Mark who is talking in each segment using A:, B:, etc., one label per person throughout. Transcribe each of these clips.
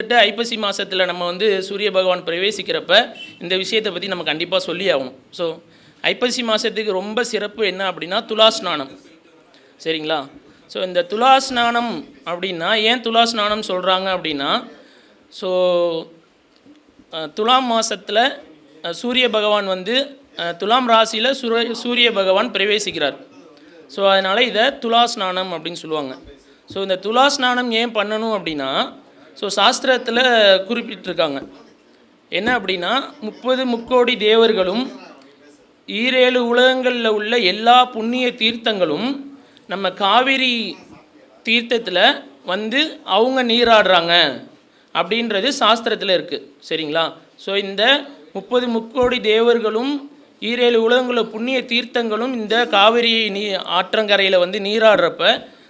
A: கிட்டத்தட்ட ஐப்பசி மாதத்தில் நம்ம வந்து சூரிய பகவான் பிரவேசிக்கிறப்ப இந்த விஷயத்தை பற்றி நம்ம கண்டிப்பாக சொல்லி ஆகணும். ஸோ ஐப்பசி மாதத்துக்கு ரொம்ப சிறப்பு என்ன அப்படின்னா துலா ஸ்நானம் சரிங்களா? ஸோ இந்த துலா ஸ்நானம் அப்படின்னா ஏன் துலா ஸ்நானம் சொல்கிறாங்க அப்படின்னா ஸோ துலாம் மாதத்தில் சூரிய பகவான் வந்து துலாம் ராசியில் சுர சூரிய பகவான் பிரவேசிக்கிறார். ஸோ அதனால் இதை துலா ஸ்நானம் அப்படின்னு சொல்லுவாங்க. ஸோ இந்த துலா ஸ்நானம் ஏன் பண்ணணும் அப்படின்னா ஸோ சாஸ்திரத்தில் குறிப்பிட்டிருக்காங்க. என்ன அப்படின்னா முப்பது முக்கோடி தேவர்களும் ஈரேழு உலகங்களில் உள்ள எல்லா புண்ணிய தீர்த்தங்களும் நம்ம காவிரி தீர்த்தத்தில் வந்து அவங்க நீராடுறாங்க அப்படின்றது சாஸ்திரத்தில் இருக்குது சரிங்களா? ஸோ இந்த முப்பது முக்கோடி தேவர்களும் ஈரேழு உலகங்களில் புண்ணிய தீர்த்தங்களும் இந்த காவிரி நீ ஆற்றங்கரையில் வந்து நீராடுறப்ப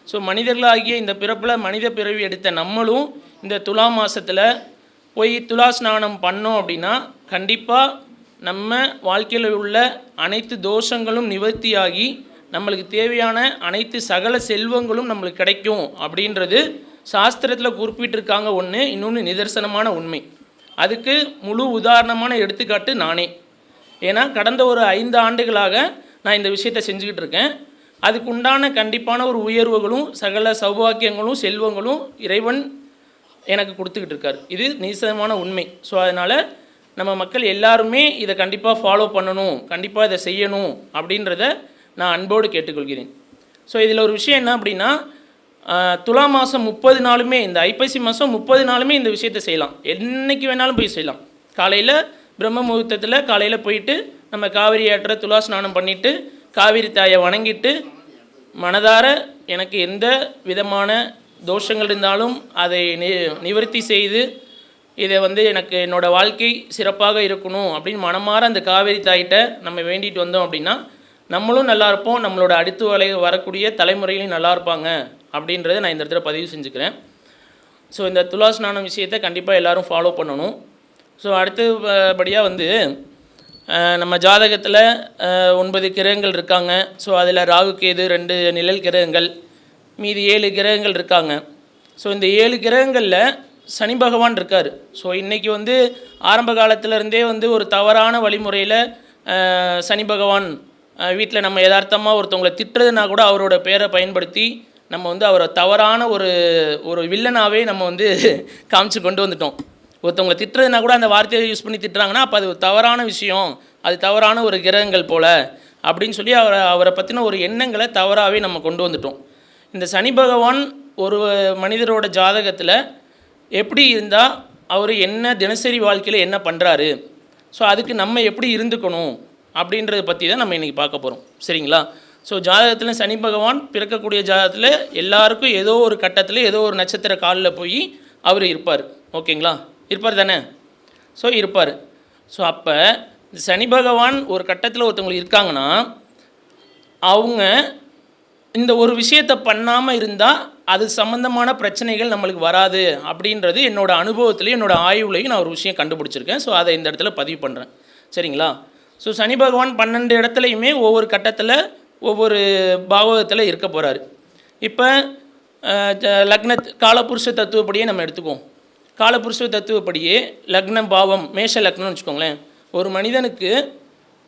A: ஸோ மனிதர்களாகிய இந்த பிறப்பில் மனித பிறவி எடுத்த நம்மளும் இந்த துலா மாதத்தில் போய் துலா ஸ்நானம் பண்ணோம் அப்படின்னா கண்டிப்பாக நம்ம வாழ்க்கையில் உள்ள அனைத்து தோஷங்களும் நிவர்த்தியாகி நம்மளுக்கு தேவையான அனைத்து சகல செல்வங்களும் நம்மளுக்கு கிடைக்கும் அப்படின்றது சாஸ்திரத்தில் குறிப்பிட்டிருக்காங்க ஒன்று இன்னொன்று நிதர்சனமான உண்மை. அதுக்கு முழு உதாரணமான எடுத்துக்காட்டு நானே. ஏன்னா கடந்த ஒரு ஐந்து ஆண்டுகளாக நான் இந்த விஷயத்தை செஞ்சுக்கிட்டு இருக்கேன். அதுக்கு உண்டான கண்டிப்பான ஒரு உயர்வுகளும் சகல சௌபாக்கியங்களும் செல்வங்களும் இறைவன் எனக்கு கொடுத்துக்கிட்டு இருக்கார் இது நிசமான உண்மை. ஸோ அதனால் நம்ம மக்கள் எல்லாருமே இதை கண்டிப்பாக ஃபாலோ பண்ணணும் கண்டிப்பாக இதை செய்யணும் அப்படின்றத நான் அன்போடு கேட்டுக்கொள்கிறேன். ஸோ இதில் ஒரு விஷயம் என்ன அப்படின்னா துலா மாதம் முப்பது நாளுமே இந்த ஐப்பசி மாதம் முப்பது நாளுமே இந்த விஷயத்தை செய்யலாம். என்னைக்கு வேணாலும் போய் செய்யலாம். காலையில் பிரம்ம முகூர்த்தத்தில் காலையில் போயிட்டு நம்ம காவிரி ஆற்ற துலா ஸ்நானம் பண்ணிவிட்டு காவிரி தாயை வணங்கிட்டு மனதார எனக்கு எந்த விதமான தோஷங்கள் இருந்தாலும் அதை நி நிவர்த்தி செய்து இதை வந்து எனக்கு என்னோடய வாழ்க்கை சிறப்பாக இருக்கணும் அப்படின்னு மனமாற அந்த காவேரி தாயிட்ட நம்ம வேண்டிட்டு வந்தோம் அப்படின்னா நம்மளும் நல்லா இருப்போம் நம்மளோட அடுத்து வரை வரக்கூடிய தலைமுறையிலையும் நல்லா இருப்பாங்க அப்படின்றத நான் இந்த இடத்துல பதிவு செஞ்சுக்கிறேன். ஸோ இந்த துலா ஸ்நானம் விஷயத்தை கண்டிப்பாக எல்லாரும் ஃபாலோ பண்ணணும். ஸோ அடுத்தபடியாக வந்து நம்ம ஜாதகத்தில் ஒன்பது கிரகங்கள் இருக்காங்க. ஸோ அதில் ராகு கேது ரெண்டு நிழல் கிரகங்கள். மீதி ஏழு கிரகங்கள் இருக்காங்க. ஸோ இந்த ஏழு கிரகங்களில் சனி பகவான் இருக்கார். ஸோ இன்றைக்கி வந்து ஆரம்ப காலத்திலருந்தே வந்து ஒரு தவறான வழிமுறையில் சனி பகவான் வீட்டில் நம்ம யதார்த்தமாக ஒருத்தவங்களை திட்டுறதுனா கூட அவரோட பேரை பயன்படுத்தி நம்ம வந்து அவரை தவறான ஒரு ஒரு வில்லனாகவே நம்ம வந்து காமிச்சு கொண்டு வந்துட்டோம். ஒருத்தவங்களை திட்டுறதுனா கூட அந்த வார்த்தையை யூஸ் பண்ணி திட்டுறாங்கன்னா அப்போ அது ஒரு தவறான விஷயம். அது தவறான ஒரு கிரகங்கள் போல். அப்படின்னு சொல்லி அவரை அவரை பற்றின ஒரு எண்ணங்களை தவறாகவே நம்ம கொண்டு வந்துட்டோம். இந்த சனி பகவான் ஒரு மனிதரோட ஜாதகத்தில் எப்படி இருந்தால் அவர் என்ன தினசரி வாழ்க்கையில் என்ன பண்ணுறாரு ஸோ அதுக்கு நம்ம எப்படி இருந்துக்கணும்? அப்படின்றத பற்றி தான் நம்ம இன்றைக்கி பார்க்க போகிறோம் சரிங்களா? ஸோ ஜாதகத்தில் சனி பகவான் பிறக்கக்கூடிய ஜாதகத்தில் எல்லாருக்கும் ஏதோ ஒரு கட்டத்தில் ஏதோ ஒரு நட்சத்திர காலில் போய் அவர் இருப்பார். ஓகேங்களா? இருப்பார் தானே? ஸோ இருப்பார். ஸோ அப்போ சனி பகவான் ஒரு கட்டத்தில் ஒருத்தவங்களுக்கு இருக்காங்கன்னா அவங்க இந்த ஒரு விஷயத்தை பண்ணாமல் இருந்தால் அது சம்மந்தமான பிரச்சனைகள் நம்மளுக்கு வராது அப்படின்றது என்னோட அனுபவத்துலேயும் என்னோட ஆய்வுலையும் நான் ஒரு விஷயம் கண்டுபிடிச்சிருக்கேன். ஸோ அதை இந்த இடத்துல பதிவு பண்ணுறேன் சரிங்களா? ஸோ சனி பகவான் பன்னெண்டு இடத்துலையுமே ஒவ்வொரு கட்டத்தில் ஒவ்வொரு பாவகத்தில் இருக்க போகிறாரு இப்போ லக்ன காலபுருஷ தத்துவப்படியே நம்ம எடுத்துக்குவோம். காலபுருஷ தத்துவப்படியே லக்னம் பாவம் மேஷ லக்னம்னு வச்சுக்கோங்களேன். ஒரு மனிதனுக்கு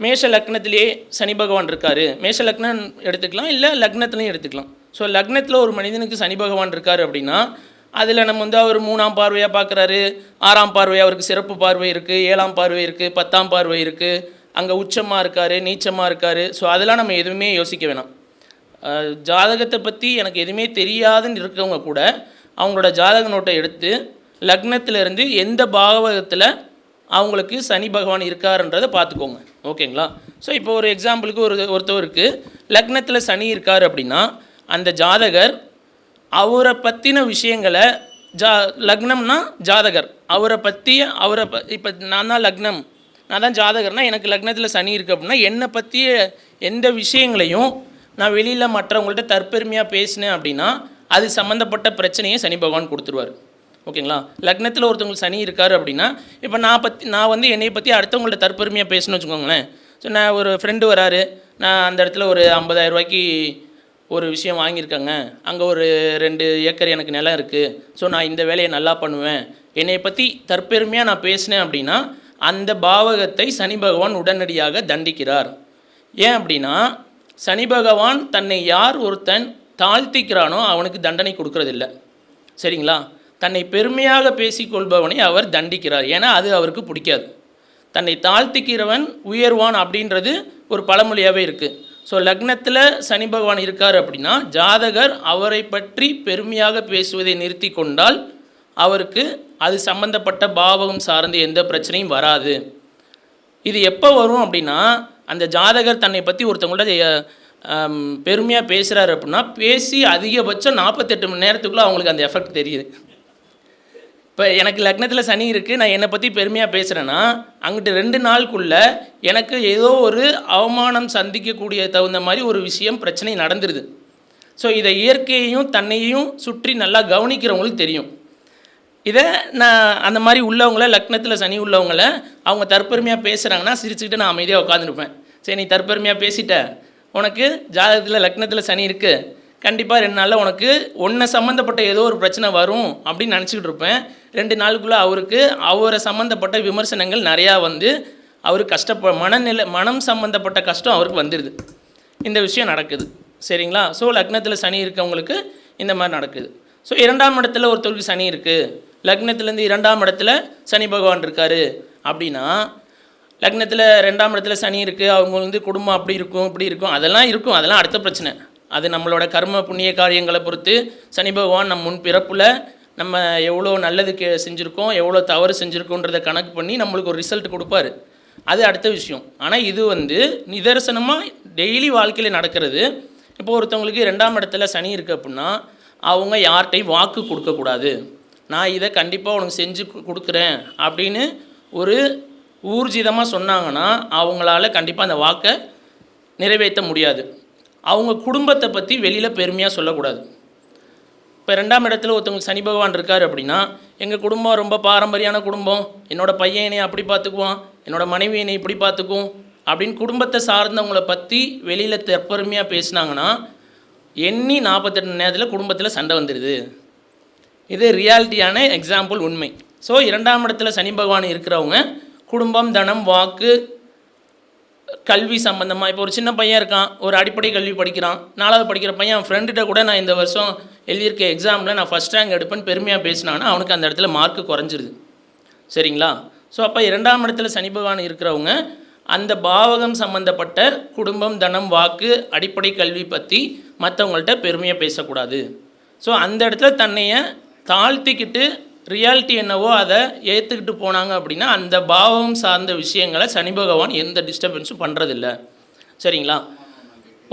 A: மேஷ லக்னத்திலேயே சனி பகவான் இருக்கார். மேஷ லக்னம் எடுத்துக்கலாம் இல்லை லக்னத்துலையும் எடுத்துக்கலாம். ஸோ லக்னத்தில் ஒரு மனிதனுக்கு சனி பகவான் இருக்கார் அப்படின்னா அதில் நம்ம வந்து அவர் மூணாம் பார்வையாக பார்க்குறாரு ஆறாம் பார்வை அவருக்கு சிறப்பு பார்வை இருக்குது ஏழாம் பார்வை இருக்குது பத்தாம் பார்வை இருக்குது அங்கே உச்சமாக இருக்கார் நீச்சமாக இருக்கார். ஸோ அதெல்லாம் நம்ம எதுவுமே யோசிக்க வேணாம். ஜாதகத்தை பற்றி எனக்கு எதுவுமே தெரியாதுன்னு இருக்கவங்க கூட அவங்களோட ஜாதக நோட்டை எடுத்து லக்னத்துலேருந்து எந்த பாகவகத்தில் அவங்களுக்கு சனி பகவான் இருக்காருன்றதை பார்த்துக்கோங்க. ஓகேங்களா? ஸோ இப்போ ஒரு எக்ஸாம்பிளுக்கு ஒரு ஒருத்தவருக்கு லக்னத்தில் சனி இருக்கார் அப்படின்னா அந்த ஜாதகர் அவரை பற்றின விஷயங்களை ஜா லக்னம்னா ஜாதகர். அவரை பற்றி அவரை ப இப்போ நான் தான் லக்னம். நான் தான் ஜாதகர்னால் எனக்கு லக்னத்தில் சனி இருக்குது அப்படின்னா என்னை பற்றிய எந்த விஷயங்களையும் நான் வெளியில் மற்றவங்கள்ட்ட தற்பெருமையாக பேசினேன் அப்படின்னா அது சம்மந்தப்பட்ட பிரச்சனையை சனி பகவான் கொடுத்துருவார். ஓகேங்களா? லக்னத்தில் ஒருத்தவங்களுக்கு சனி இருக்கார் அப்படின்னா இப்போ நான் பற்றி நான் வந்து என்னை பற்றி அடுத்தவங்கள்ட்ட தற்பெருமையாக பேசணும்னு வச்சுக்கோங்களேன். ஸோ நான் ஒரு ஃப்ரெண்டு வராரு. நான் அந்த இடத்துல ஒரு 50000 ரூபாய்க்கு ஒரு விஷயம் வாங்கியிருக்காங்க. அங்கே ஒரு ரெண்டு ஏக்கர் எனக்கு நிலம் இருக்குது ஸோ நான் இந்த வேலையை நல்லா பண்ணுவேன். என்னை பற்றி தற்பெருமையாக நான் பேசினேன் அப்படின்னா அந்த பாவகத்தை சனி பகவான் உடனடியாக தண்டிக்கிறார். ஏன் அப்படின்னா சனி பகவான் தன்னை யார் ஒருத்தன் தாழ்த்திக்கிறானோ அவனுக்கு தண்டனை கொடுக்கறதில்ல. சரிங்களா? தன்னை பெருமையாக பேசிக்கொள்பவனை அவர் தண்டிக்கிறார். ஏன்னா அது அவருக்கு பிடிக்காது. தன்னை தாழ்த்திக்கிறவன் உயர்வான் அப்படின்றது ஒரு பழமொழியாகவே இருக்குது ஸோ லக்னத்தில் சனி பகவான் இருக்கார் அப்படின்னா ஜாதகர் அவரை பற்றி பெருமையாக பேசுவதை நிறுத்தி கொண்டால் அவருக்கு அது சம்பந்தப்பட்ட பாவகம் சார்ந்து எந்த பிரச்சனையும் வராது. இது எப்போ வரும் அப்படின்னா அந்த ஜாதகர் தன்னை பற்றி ஒருத்தவங்கள்ட்ட பெருமையாக பேசுகிறாரு அப்படின்னா பேசி அதிகபட்சம் நாற்பத்தெட்டு மணி நேரத்துக்குள்ளே அவங்களுக்கு அந்த எஃபெக்ட் தெரியுது. இப்போ எனக்கு லக்னத்தில் சனி இருக்குது நான் என்னை பற்றி பெருமையாக பேசுகிறேன்னா அங்கிட்டு ரெண்டு நாளுக்குள்ளே எனக்கு ஏதோ ஒரு அவமானம் சந்திக்கக்கூடிய தகுந்த மாதிரி ஒரு விஷயம் பிரச்சனை நடந்துருது. ஸோ இதை இயற்கையையும் தன்னையும் சுற்றி நல்லா கவனிக்கிறவங்களுக்கு தெரியும். இதை நான் அந்த மாதிரி உள்ளவங்கள லக்னத்தில் சனி உள்ளவங்கள அவங்க தற்பெருமையாக பேசுகிறாங்கன்னா சிரிச்சுக்கிட்டு நான் அமைதியாக உட்காந்துருப்பேன் சரி நீ தற்பெருமையாக பேசிட்ட. உனக்கு ஜாதகத்தில் லக்னத்தில் சனி இருக்குது கண்டிப்பாக ரெண்டு நாளில் உனக்கு ஒன்றை சம்மந்தப்பட்ட ஏதோ ஒரு பிரச்சனை வரும் அப்படின்னு நினச்சிக்கிட்டு இருப்பேன். ரெண்டு நாளுக்குள்ளே அவருக்கு அவரை சம்மந்தப்பட்ட விமர்சனங்கள் நிறையா வந்து அவர் கஷ்டப்ப மனநிலை மனம் சம்மந்தப்பட்ட கஷ்டம் அவருக்கு வந்துடுது இந்த விஷயம் நடக்குது. சரிங்களா? ஸோ லக்னத்தில் சனி இருக்கவங்களுக்கு இந்த மாதிரி நடக்குது. ஸோ இரண்டாம் இடத்துல ஒருத்தருக்கு சனி இருக்குது லக்னத்துலேருந்து இரண்டாம் இடத்துல சனி பகவான் இருக்கார் அப்படின்னா லக்னத்தில் ரெண்டாம் இடத்துல சனி இருக்குது அவங்க வந்து குடும்பம் அப்படி இருக்கும் இப்படி இருக்கும். அதெல்லாம் இருக்கும். அதெல்லாம் அடுத்த பிரச்சனை. அது நம்மளோட கர்ம புண்ணிய காரியங்களை பொறுத்து சனி பகவான் நம் முன் பிறப்பில் நம்ம எவ்வளோ நல்லது கே செஞ்சுருக்கோம் எவ்வளோ தவறு செஞ்சுருக்கோன்றதை கணக்கு பண்ணி நம்மளுக்கு ஒரு ரிசல்ட் கொடுப்பாரு. அது அடுத்த விஷயம். ஆனால் இது வந்து நிதர்சனமாக டெய்லி வாழ்க்கையில் நடக்கிறது. இப்போ ஒருத்தவங்களுக்கு ரெண்டாம் இடத்துல சனி இருக்குது அப்படின்னா அவங்க யார்கிட்டையும் வாக்கு கொடுக்கக்கூடாது நான் இதை கண்டிப்பாக உனக்கு செஞ்சு கொடுக்குறேன் அப்படின்னு ஒரு ஊர்ஜிதமாக சொன்னாங்கன்னா அவங்களால கண்டிப்பாக அந்த வாக்கை நிறைவேற்ற முடியாது. அவங்க குடும்பத்தை பற்றி வெளியில் பெருமையாக சொல்லக்கூடாது. இப்போ ரெண்டாம் இடத்துல ஒருத்தவங்க சனி பகவான் இருக்கார் அப்படின்னா எங்கள் குடும்பம் ரொம்ப பாரம்பரியான குடும்பம். என்னோட பையன் என்னை அப்படி பார்த்துக்குவான் என்னோட மனைவி என்னை இப்படி பார்த்துக்கும் அப்படின்னு குடும்பத்தை சார்ந்தவங்களை பற்றி வெளியில் தற்பெருமையாக பேசுனாங்கன்னா எண்ணி நாற்பத்தெட்டு நேரத்தில் குடும்பத்தில் சண்டை வந்துடுது இது ரியாலிட்டியான எக்ஸாம்பிள் உண்மை. ஸோ இரண்டாம் இடத்துல சனி பகவான் இருக்கிறவங்க குடும்பம் தனம் வாக்கு கல்வி சம்மந்தமாக இப்போ ஒரு சின்ன பையன் இருக்கான் ஒரு அடிப்படை கல்வி படிக்கிறான். நாலாவது படிக்கிற பையன் அவன் ஃப்ரெண்டுகிட்ட கூட நான் இந்த வருஷம் எழுதியிருக்க எக்ஸாமில் நான் ஃபஸ்ட் ரேங்க் எடுப்பேன்னு பெருமையாக பேசினான்னா அவனுக்கு அந்த இடத்துல மார்க்கு குறைஞ்சிருது. சரிங்களா? ஸோ அப்போ இரண்டாம் இடத்துல சனி பகவான் இருக்கிறவங்க அந்த பாவகம் சம்மந்தப்பட்ட குடும்பம் தனம் வாக்கு அடிப்படை கல்வி பற்றி மற்றவங்கள்ட்ட பெருமையாக பேசக்கூடாது. ஸோ அந்த இடத்துல தன்னைய தாழ்த்திக்கிட்டு ரியாலிட்டி என்னவோ அதை ஏற்றுக்கிட்டு போனாங்க அப்படின்னா அந்த பாவம் சார்ந்த விஷயங்களை சனி பகவான் எந்த டிஸ்டர்பன்ஸும் பண்ணுறதில்ல சரிங்களா?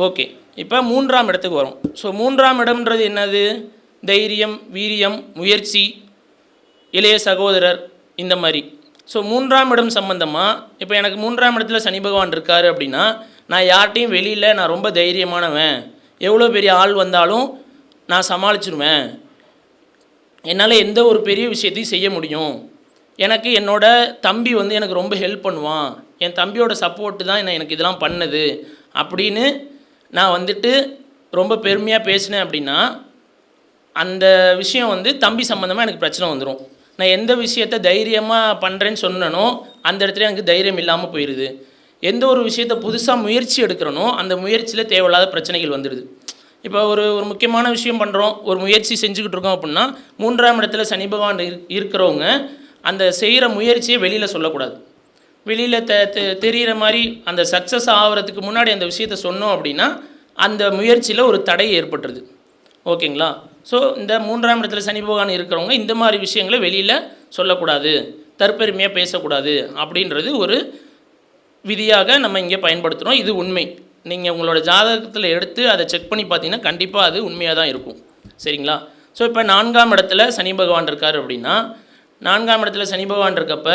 A: ஓகே. இப்போ மூன்றாம் இடத்துக்கு வரும். ஸோ மூன்றாம் இடம்ன்றது என்னது? தைரியம் வீரியம் முயற்சி இளைய சகோதரர் இந்த மாதிரி. ஸோ மூன்றாம் இடம் சம்மந்தமாக இப்போ எனக்கு மூன்றாம் இடத்துல சனி பகவான் இருக்கார் அப்படின்னா நான் யார்கிட்டையும் வெளியில் நான் ரொம்ப தைரியமானவன். எவ்வளோ பெரிய ஆள் வந்தாலும் நான் சமாளிச்சிருவேன். என்னால் எந்த ஒரு பெரிய விஷயத்தையும் செய்ய முடியும். எனக்கு என்னோட தம்பி வந்து எனக்கு ரொம்ப ஹெல்ப் பண்ணுவான். என் தம்பியோட சப்போர்ட்டு தான் என்ன எனக்கு இதெல்லாம் பண்ணுது. அப்படின்னு நான் வந்துட்டு ரொம்ப பெருமையாக பேசினேன் அப்படின்னா அந்த விஷயம் வந்து தம்பி சம்மந்தமாக எனக்கு பிரச்சனை வந்துடும் நான் எந்த விஷயத்த தைரியமாக பண்ணுறேன்னு சொன்னனோ அந்த இடத்துல எனக்கு தைரியம் இல்லாமல் போயிடுது எந்த ஒரு விஷயத்த புதுசாக முயற்சி எடுக்கிறனோ அந்த முயற்சியில் தேவையில்லாத பிரச்சனைகள் வந்துடுது. இப்போ ஒரு ஒரு முக்கியமான விஷயம் பண்ணுறோம் ஒரு முயற்சி செஞ்சுக்கிட்டு இருக்கோம் அப்படின்னா மூன்றாம் இடத்துல சனி பகவான் இருக்கிறவங்க அந்த செய்கிற முயற்சியை வெளியில் சொல்லக்கூடாது. வெளியில் தெ தெ- தெரியிற மாதிரி அந்த சக்ஸஸ் ஆகிறதுக்கு முன்னாடி அந்த விஷயத்த சொன்னோம் அப்படின்னா அந்த முயற்சியில் ஒரு தடை ஏற்பட்டுருது. ஓகேங்களா? ஸோ இந்த மூன்றாம் இடத்துல சனி பகவான் இருக்கிறவங்க இந்த மாதிரி விஷயங்களை வெளியில் சொல்லக்கூடாது. தற்பெருமையாக பேசக்கூடாது அப்படின்றது ஒரு விதியாக நம்ம இங்கே பயன்படுத்துகிறோம் இது உண்மை. நீங்கள் உங்களோட ஜாதகத்தில் எடுத்து அதை செக் பண்ணி பார்த்தீங்கன்னா கண்டிப்பாக அது உண்மையாக தான் இருக்கும். சரிங்களா? ஸோ இப்போ நான்காம் இடத்துல சனி பகவான் இருக்கார் அப்படின்னா நான்காம் இடத்துல சனி பகவான் இருக்கப்ப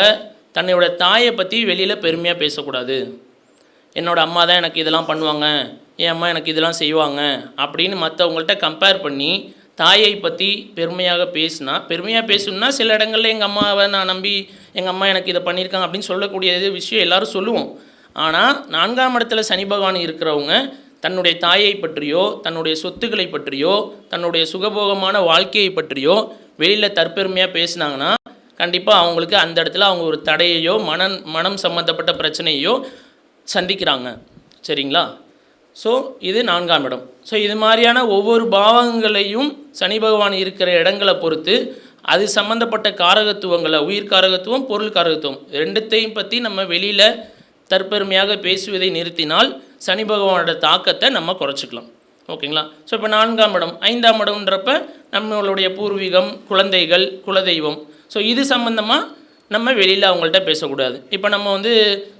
A: தன்னையோட தாயை பற்றி வெளியில் பெருமையாக பேசக்கூடாது. என்னோடய அம்மா தான் எனக்கு இதெல்லாம் பண்ணுவாங்க என் அம்மா எனக்கு இதெல்லாம் செய்வாங்க அப்படின்னு மற்றவங்கள்ட்ட கம்பேர் பண்ணி தாயை பற்றி பெருமையாக பேசினா பெருமையாக பேசணும்னா சில இடங்களில் எங்கள் அம்மாவை நான் நம்பி எங்கள் அம்மா எனக்கு இதை பண்ணியிருக்காங்க அப்படின்னு சொல்லக்கூடிய இது விஷயம் எல்லோரும் சொல்லுவோம். ஆனால் நான்காம் இடத்துல சனி பகவான் இருக்கிறவங்க தன்னுடைய தாயை பற்றியோ தன்னுடைய சொத்துக்களை பற்றியோ தன்னுடைய சுகபோகமான வாழ்க்கையை பற்றியோ வெளியில் தற்பெருமையாக பேசினாங்கன்னா கண்டிப்பாக அவங்களுக்கு அந்த இடத்துல அவங்க ஒரு தடையையோ மனம் மனம் சம்மந்தப்பட்ட பிரச்சனையோ சந்திக்கிறாங்க. சரிங்களா? ஸோ இது நான்காம் இடம். ஸோ இது மாதிரியான ஒவ்வொரு பாவங்களையும் சனி பகவான் இருக்கிற இடங்களை பொறுத்து அது சம்மந்தப்பட்ட காரகத்துவங்களை உயிர் காரகத்துவம் பொருள் காரகத்துவம் ரெண்டுத்தையும் பற்றி நம்ம வெளியில் தற்பெருமையாக பேசுவதை நிறுத்தினால் சனி பகவானோட தாக்கத்தை நம்ம குறைச்சிக்கலாம். ஓகேங்களா? ஸோ இப்போ நான்காம் இடம். ஐந்தாம் இடம்ன்றப்ப நம்மளுடைய பூர்வீகம் குழந்தைகள் குலதெய்வம். ஸோ இது சம்மந்தமாக நம்ம வெளியில் அவங்கள்ட்ட பேசக்கூடாது. இப்போ நம்ம வந்து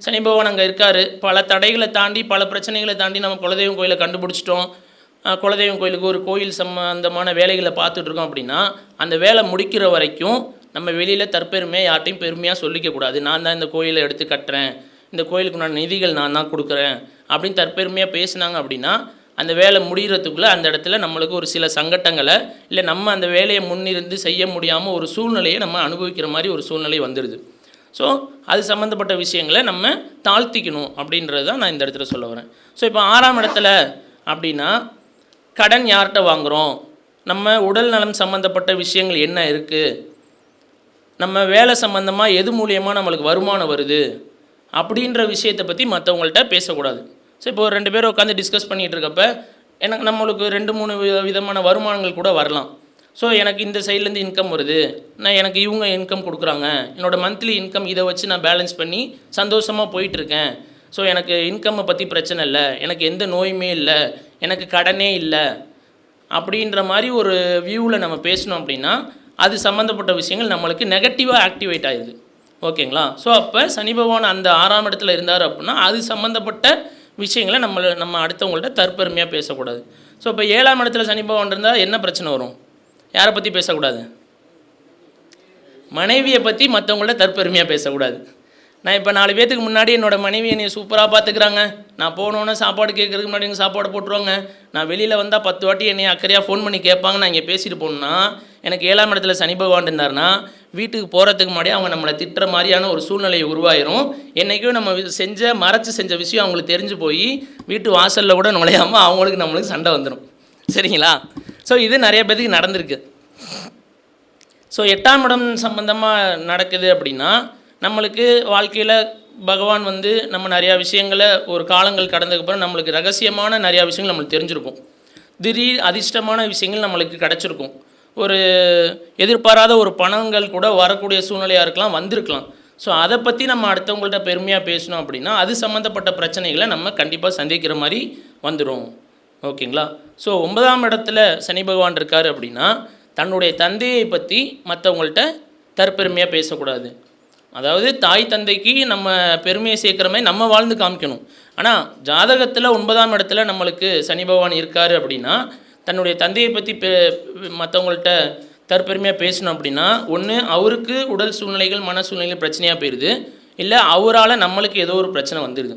A: சனி பகவான் அங்கே இருக்கார். பல தடைகளை தாண்டி பல பிரச்சனைகளை தாண்டி நம்ம குலதெய்வம் கோயிலை கண்டுபிடிச்சிட்டோம். குலதெய்வம் கோயிலுக்கு ஒரு கோயில் சம்மந்தமான வேலைகளை பார்த்துட்ருக்கோம் அப்படின்னா அந்த வேலை முடிக்கிற வரைக்கும் நம்ம வெளியில் தற்பெருமையாக யார்ட்டையும் பெருமையாக சொல்லிக்கக்கூடாது நான் தான் இந்த கோயிலை எடுத்து கட்டுறேன். இந்த கோயிலுக்கு நான் நிதிகள் நான் தான் கொடுக்குறேன் அப்படின்னு தற்பெருமையாக பேசினாங்க அப்படின்னா அந்த வேலை முடிகிறதுக்குள்ளே அந்த இடத்துல நம்மளுக்கு ஒரு சில சங்கட்டங்களை இல்லை நம்ம அந்த வேலையை முன்னிருந்து செய்ய முடியாமல் ஒரு சூழ்நிலையை நம்ம அனுபவிக்கிற மாதிரி ஒரு சூழ்நிலை வந்துடுது ஸோ அது சம்மந்தப்பட்ட விஷயங்களை நம்ம தாழ்த்திக்கணும் அப்படின்றது தான் நான் இந்த இடத்துல சொல்ல வரேன். ஸோ இப்போ ஆறாம் இடத்துல அப்படின்னா கடன் யார்கிட்ட வாங்குகிறோம் நம்ம உடல் நலம் சம்மந்தப்பட்ட விஷயங்கள் என்ன இருக்குது நம்ம வேலை சம்மந்தமாக எது மூலியமாக நம்மளுக்கு வருமானம் வருது? அப்படின்ற விஷயத்தை பற்றி மற்றவங்கள்ட்ட பேசக்கூடாது. ஸோ இப்போ ஒரு ரெண்டு பேரும் உட்காந்து டிஸ்கஸ் பண்ணிகிட்டு இருக்கப்ப எனக்கு நம்மளுக்கு ரெண்டு மூணு விதமான வருமானங்கள் கூட வரலாம். ஸோ எனக்கு இந்த சைட்லேருந்து இன்கம் வருது. நான் எனக்கு இவங்க இன்கம் கொடுக்குறாங்க. என்னோடய மந்த்லி இன்கம் இதை வச்சு நான் பேலன்ஸ் பண்ணி சந்தோஷமாக போயிட்டுருக்கேன். ஸோ எனக்கு இன்கம்மை பற்றி பிரச்சனை இல்லை. எனக்கு எந்த நோயுமே இல்லை. எனக்கு கடனே இல்லை. அப்படின்ற மாதிரி ஒரு வியூவில் நம்ம பேசணும் அப்படின்னா அது சம்மந்தப்பட்ட விஷயங்கள் நம்மளுக்கு நெகட்டிவாக ஆக்டிவேட் ஆயிடுது. ஓகேங்களா? ஸோ அப்போ சனி பகவான் அந்த ஆறாம் இடத்துல இருந்தார் அப்படின்னா அது சம்மந்தப்பட்ட விஷயங்களை நம்ம நம்ம அடுத்தவங்கள்ட்ட தற்பெருமையாக பேசக்கூடாது. ஸோ இப்போ ஏழாம் இடத்துல சனி பகவான் இருந்தால் என்ன பிரச்சனை வரும்? யாரை பற்றி பேசக்கூடாது? மனைவியை பற்றி மற்றவங்கள்ட்ட தற்பெருமையாக பேசக்கூடாது. நான் இப்போ நாலு பேத்துக்கு முன்னாடி என்னோட மனைவி என்னை சூப்பராக பார்த்துக்கிறாங்க நான் போனோன்னே சாப்பாடு கேட்கறதுக்கு முன்னாடி எனக்கு சாப்பாடு போட்டுருவாங்க. நான் வெளியில் வந்தால் பத்து வாட்டி என்னை அக்கறையாக ஃபோன் பண்ணி கேட்பாங்க நான் இங்கே பேசிட்டு போகணுன்னா எனக்கு ஏழாம் இடத்துல சனி பகவான் இருந்தாருன்னா வீட்டுக்கு போகிறதுக்கு முன்னாடி அவங்க நம்மளை திட்டுற மாதிரியான ஒரு சூழ்நிலை உருவாயிரும். என்றைக்கும் நம்ம செஞ்ச மறைச்சு செஞ்ச விஷயம் அவங்களுக்கு தெரிஞ்சு போய் வீட்டு வாசலில் கூட நுழையாமல் அவங்களுக்கு நம்மளுக்கு சண்டை வந்துடும் சரிங்களா? ஸோ இது நிறைய பேத்துக்கு நடந்திருக்கு. ஸோ எட்டாம் இடம் சம்பந்தமாக நடக்குது அப்படின்னா நம்மளுக்கு வாழ்க்கையில் பகவான் வந்து நம்ம நிறையா விஷயங்களை ஒரு காலங்கள் கடந்ததுக்கப்புறம் நம்மளுக்கு ரகசியமான நிறையா விஷயங்கள் நம்மளுக்கு தெரிஞ்சிருக்கும். திடீர் அதிர்ஷ்டமான விஷயங்கள் நம்மளுக்கு கிடச்சிருக்கும். ஒரு எதிர்பாராத ஒரு பணங்கள் கூட வரக்கூடிய சூழ்நிலையாக இருக்கலாம் வந்திருக்கலாம். ஸோ அதை பற்றி நம்ம அடுத்தவங்கள்ட்ட பெருமையாக பேசணும் அப்படின்னா அது சம்மந்தப்பட்ட பிரச்சனைகளை நம்ம கண்டிப்பாக சந்திக்கிற மாதிரி வந்துடும் ஓகேங்களா? ஸோ ஒன்பதாம் இடத்துல சனி பகவான் இருக்கார் அப்படின்னா தன்னுடைய தந்தையை பற்றி மற்றவங்கள்ட்ட தற்பெருமையாக பேசக்கூடாது. அதாவது தாய் தந்தைக்கு நம்ம பெருமையை சேர்க்குற மாதிரி நம்ம வாழ்ந்து காமிக்கணும். ஆனால் ஜாதகத்தில் ஒன்பதாம் இடத்துல நம்மளுக்கு சனி பகவான் இருக்கார் அப்படின்னா தன்னுடைய தந்தையை பற்றி பெ மற்றவங்கள்ட்ட தற்பெருமையாக பேசணும் அப்படின்னா ஒன்று அவருக்கு உடல் சூழ்நிலைகள் மன சூழ்நிலைகள் பிரச்சனையாக போயிடுது இல்லை அவரால் நம்மளுக்கு ஏதோ ஒரு பிரச்சனை வந்துடுது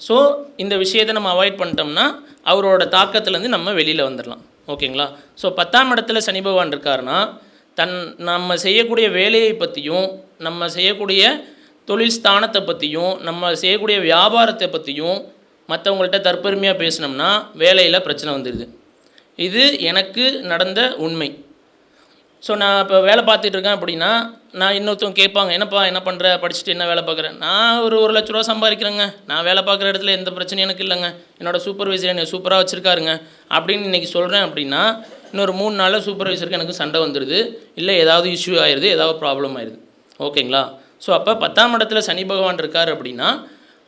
A: ஸோ இந்த விஷயத்தை நம்ம அவாய்ட் பண்ணிட்டோம்னா அவரோட தாக்கத்துலேருந்து நம்ம வெளியில் வந்துடலாம் ஓகேங்களா? ஸோ பத்தாம் இடத்துல சனி பகவான் இருக்காருன்னா தன் நம்ம செய்யக்கூடிய வேலையை பற்றியும் நம்ம செய்யக்கூடிய தொழில் ஸ்தானத்தை பற்றியும் நம்ம செய்யக்கூடிய வியாபாரத்தை பற்றியும் மற்றவங்கள்ட்ட தற்பெருமையாக பேசினோம்னா வேலையில் பிரச்சனை வந்துடுது இது எனக்கு நடந்த உண்மை. ஸோ நான் இப்போ வேலை பார்த்துட்டு இருக்கேன் அப்படின்னா நான் இன்னொருத்தவங்க கேட்பாங்க என்னப்பா என்ன பண்ணுற படிச்சுட்டு என்ன வேலை பார்க்குறேன் நான் ஒரு ஒரு லட்ச ரூபா சம்பாதிக்கிறேங்க. நான் வேலை பார்க்குற இடத்துல எந்த பிரச்சனையும் எனக்கு இல்லைங்க. என்னோட சூப்பர்வைசர் என்னை சூப்பராக வச்சுருக்காருங்க. அப்படின்னு இன்றைக்கி சொல்கிறேன் அப்படின்னா இன்னொரு மூணு நாளில் சூப்பர்வைசருக்கு எனக்கு சண்டை வந்துடுது இல்லை ஏதாவது இஷ்யூ ஆயிடுது ஏதாவது ப்ராப்ளம் ஆயிடுது ஓகேங்களா? ஸோ அப்போ பத்தாம் இடத்துல சனி பகவான் இருக்கார் அப்படின்னா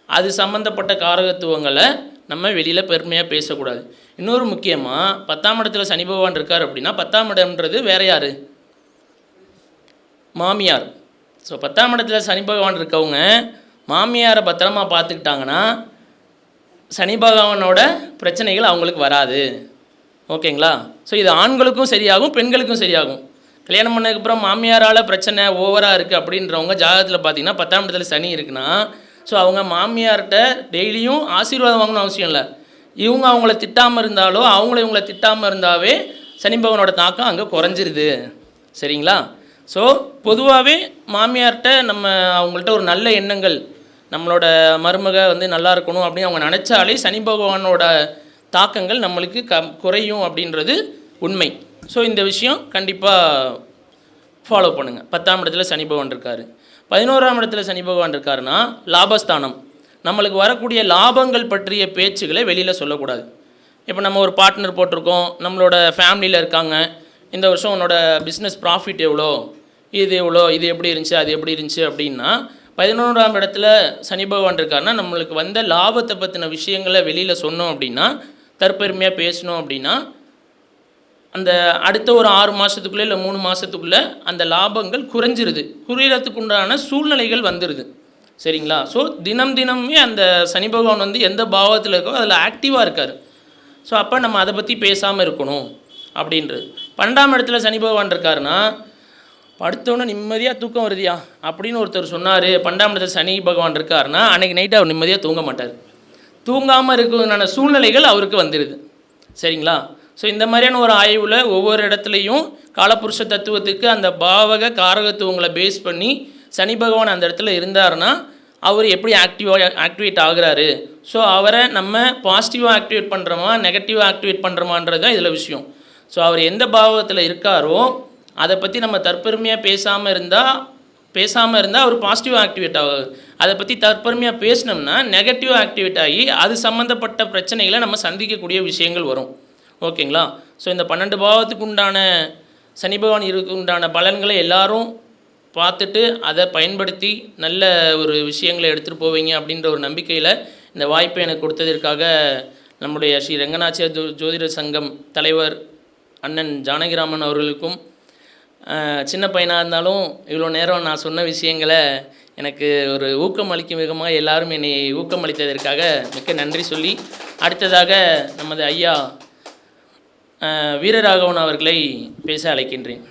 A: அது சம்மந்தப்பட்ட காரகத்துவங்களை நம்ம வெளியில் பெருமையாக பேசக்கூடாது. இன்னொரு முக்கியமாக பத்தாம் இடத்துல சனி பகவான் இருக்கார் அப்படின்னா பத்தாம் இடம்ன்றது வேற யார்? மாமியார். ஸோ பத்தாம் இடத்துல சனி பகவான் இருக்கவங்க மாமியாரை பத்திரமா பார்த்துக்கிட்டாங்கன்னா சனி பகவானோட பிரச்சனைகள் அவங்களுக்கு வராது. ஓகேங்களா? ஸோ இது ஆண்களுக்கும் சரியாகும் பெண்களுக்கும் சரியாகும். கல்யாணம் பண்ணதுக்கப்புறம் மாமியாரால் பிரச்சனை ஓவராக இருக்குது அப்படின்றவங்க ஜாதகத்தில் பார்த்தீங்கன்னா பத்தாம் இடத்துல சனி இருக்குன்னா ஸோ அவங்க மாமியார்கிட்ட டெய்லியும் ஆசீர்வாதம் வாங்கணும் அவசியம் இல்லை. இவங்க அவங்கள திட்டாமல் இருந்தாலோ அவங்கள இவங்கள திட்டாமல் இருந்தாவே சனி பகவானோட தாக்கம் அங்கே குறைஞ்சிருது. சரிங்களா? ஸோ பொதுவாகவே மாமியார்கிட்ட நம்ம அவங்கள்ட்ட ஒரு நல்ல எண்ணங்கள் நம்மளோட மருமக வந்து நல்லா இருக்கணும் அப்படின்னு அவங்க நினச்சாலே சனி பகவானோட தாக்கங்கள் நம்மளுக்கு க குறையும் அப்படின்றது உண்மை. ஸோ இந்த விஷயம் கண்டிப்பாக ஃபாலோ பண்ணுங்கள் பத்தாம் இடத்துல சனி பகவான் இருக்கார். பதினோராம் இடத்துல சனி பகவான் இருக்காருன்னா லாபஸ்தானம். நம்மளுக்கு வரக்கூடிய லாபங்கள் பற்றிய பேச்சுகளை வெளியில் சொல்லக்கூடாது. இப்போ நம்ம ஒரு பார்ட்னர் போட்டிருக்கோம் நம்மளோட ஃபேமிலியில் இருக்காங்க இந்த வருஷம் உன்னோட பிஸ்னஸ் ப்ராஃபிட் எவ்வளோ இது எவ்வளோ இது எப்படி இருந்துச்சு அது எப்படி இருந்துச்சு அப்படின்னா பதினோராம் இடத்துல சனி பகவான் இருக்காருன்னா நம்மளுக்கு வந்த லாபத்தை பற்றின விஷயங்களை வெளியில் சொன்னோம் அப்படின்னா தற்பெருமையாக பேசணும் அப்படின்னா அந்த அடுத்த ஒரு ஆறு மாதத்துக்குள்ளே இல்லை மூணு மாதத்துக்குள்ளே அந்த லாபங்கள் குறைஞ்சிருது. குறையிறதுக்கு உண்டான சூழ்நிலைகள் வந்துடுது சரிங்களா? ஸோ தினம் தினமே அந்த சனி பகவான் வந்து எந்த பாவத்தில் இருக்கோ அதில் ஆக்டிவாக இருக்கார். ஸோ அப்போ நம்ம அதை பற்றி பேசாமல் இருக்கணும் அப்படின்றது. பன்னெண்டாம் இடத்துல சனி பகவான் இருக்காருன்னா படுத்தோன்னே நிம்மதியாக தூக்கம் வருதியா? அப்படின்னு ஒருத்தர் சொன்னார். பன்னெண்டாம் இடத்துல சனி பகவான் இருக்காருன்னா அன்றைக்கி நைட்டு அவர் நிம்மதியாக தூங்க மாட்டார். தூங்காமல் இருக்கிறதுனான சூழ்நிலைகள் அவருக்கு வந்துடுது சரிங்களா? ஸோ இந்த மாதிரியான ஒரு ஆய்வில் ஒவ்வொரு இடத்துலையும் காலபுருஷ தத்துவத்துக்கு அந்த பாவக காரகத்துவங்களை பேஸ் பண்ணி சனி பகவான் அந்த இடத்துல இருந்தாருன்னா அவர் எப்படி ஆக்டிவாக ஆக்டிவேட் ஆகுறாரு? ஸோ அவரை நம்ம பாசிட்டிவாக ஆக்டிவேட் பண்ணுறோமா நெகட்டிவாக ஆக்டிவேட் பண்ணுறோமான்றது தான் இதில் விஷயம். ஸோ அவர் எந்த பாவத்தில் இருக்காரோ அதை பற்றி நம்ம தற்பெருமையாக பேசாமல் இருந்தால் பேசாமல் இருந்தால் அவர் பாசிட்டிவாக ஆக்டிவேட் ஆகும் அதை பற்றி தற்பெருமையாக பேசினோம்னா நெகட்டிவாக ஆக்டிவேட் ஆகி அது சம்மந்தப்பட்ட பிரச்சனைகளை நம்ம சந்திக்கக்கூடிய விஷயங்கள் வரும். ஓகேங்களா? ஸோ இந்த பன்னெண்டு பாவத்துக்கு உண்டான சனி பகவான் இருக்கு உண்டான பலன்களை எல்லாரும் பார்த்துட்டு அதை பயன்படுத்தி நல்ல ஒரு விஷயங்களை எடுத்துகிட்டு போவீங்க அப்படின்ற ஒரு நம்பிக்கையில் இந்த வாய்ப்பை எனக்கு கொடுத்ததற்காக நம்முடைய ஸ்ரீ ரங்கநாச்சியர் ஜோ ஜோதிட சங்கம் தலைவர் அண்ணன் ஜானகிராமன் அவர்களுக்கும் சின்ன பையனாக இருந்தாலும் இவ்வளோ நேரம் நான் சொன்ன விஷயங்களை எனக்கு ஒரு ஊக்கம் அளிக்கும் விதமாக எல்லாரும் என்னை ஊக்கம் அளித்ததற்காக மிக்க நன்றி சொல்லி அடுத்ததாக நமது ஐயா வீரராகவன் அவர்களை பேச அழைக்கின்றேன்.